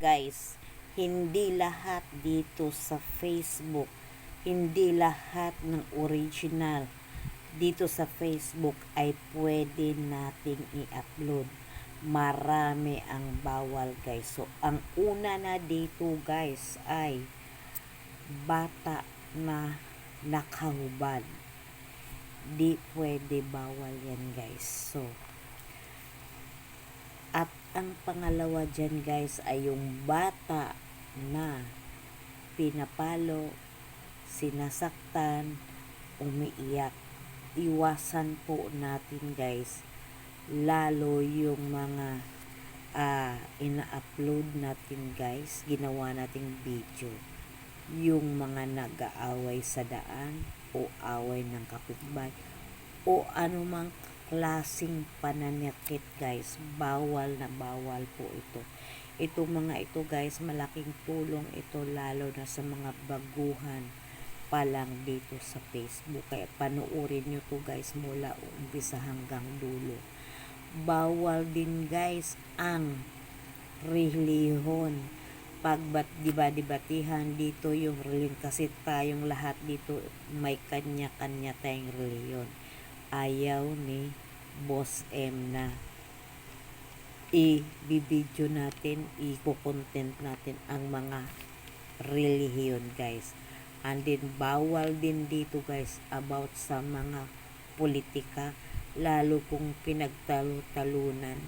Guys, hindi lahat dito sa Facebook, hindi lahat ng original dito sa Facebook ay pwede nating i-upload. Marami ang bawal guys. So, ang una na dito guys ay bata na nakahubad. Di pwede bawal yan guys. So, ang pangalawa dyan guys ay yung bata na pinapalo, sinasaktan, umiiyak. Iwasan po natin guys lalo yung mga ah, ina-upload natin guys, ginawa nating video yung mga nag-aaway sa daan o away ng kapitbahay o anumang klasing pananakit guys. Bawal na bawal po ito. Ito mga ito guys malaking tulong ito lalo na sa mga baguhan pa lang dito sa Facebook. Kaya panoorin nyo to guys mula umpisa hanggang dulo. Bawal din guys ang relihon pagbat diba dibatihan dito yung reliyon kasi tayong lahat dito may kanya-kanya tayong reliyon ayaw ni Boss M na i-video natin, i-content natin ang mga relihiyon guys. And then bawal din dito guys about sa mga politika lalo kung pinagtalo-talunan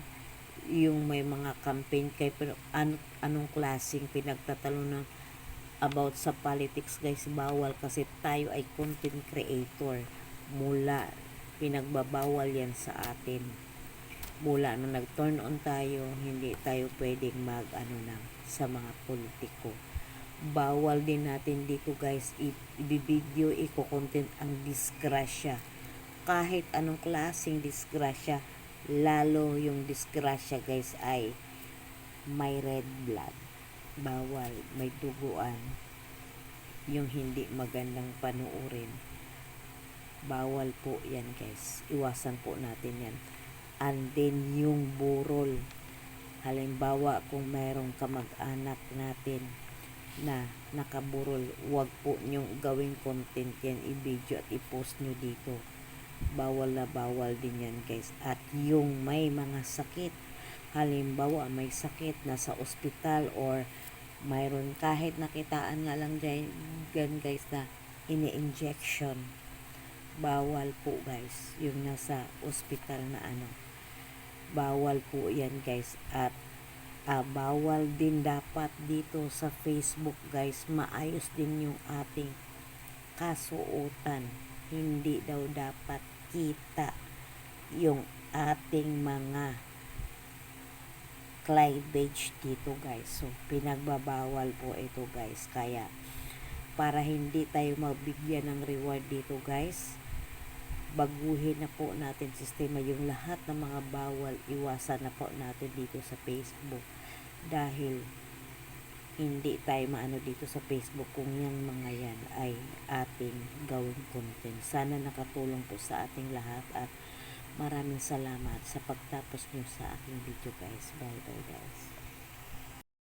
yung may mga campaign kay pero an, anong klaseng pinagtatalunan about sa politics guys bawal kasi tayo ay content creator mula pinagbabawal yan sa atin. Mula nung nag-turn on tayo hindi tayo pwedeng mag ano lang sa mga politiko. Bawal din natin dito guys i-video i-content ang disgrasya. Kahit anong klaseng disgrasya lalo yung disgrasya guys ay may red blood. Bawal may duguan. Yung hindi magandang panuorin bawal po yan guys. Iwasan po natin yan. And then yung burol. Halimbawa kung mayroong kamag-anak natin na nakaburol wag po nyong gawing content yan. I-video at i-post nyo dito. Bawal na bawal din yan guys. At yung may mga sakit. Halimbawa may sakit na sa ospital or mayroon kahit nakitaan nga lang dyan, dyan guys na ini-injection bawal po guys. Yung nasa ospital na ano. Bawal po yan guys. At uh, bawal din dapat dito sa Facebook guys. Maayos din yung ating kasuotan. Hindi daw dapat kita yung ating mga cleavage dito guys. So pinagbabawal po ito guys. Kaya para hindi tayo mabigyan ng reward dito guys baguhin na po natin sistema yung lahat ng mga bawal iwasan na po natin dito sa Facebook dahil hindi tayo maano dito sa Facebook kung yung mga yan ay ating gawing content. Sana nakatulong po sa ating lahat at maraming salamat sa pagtapos nyo sa aking video guys. Bye bye guys.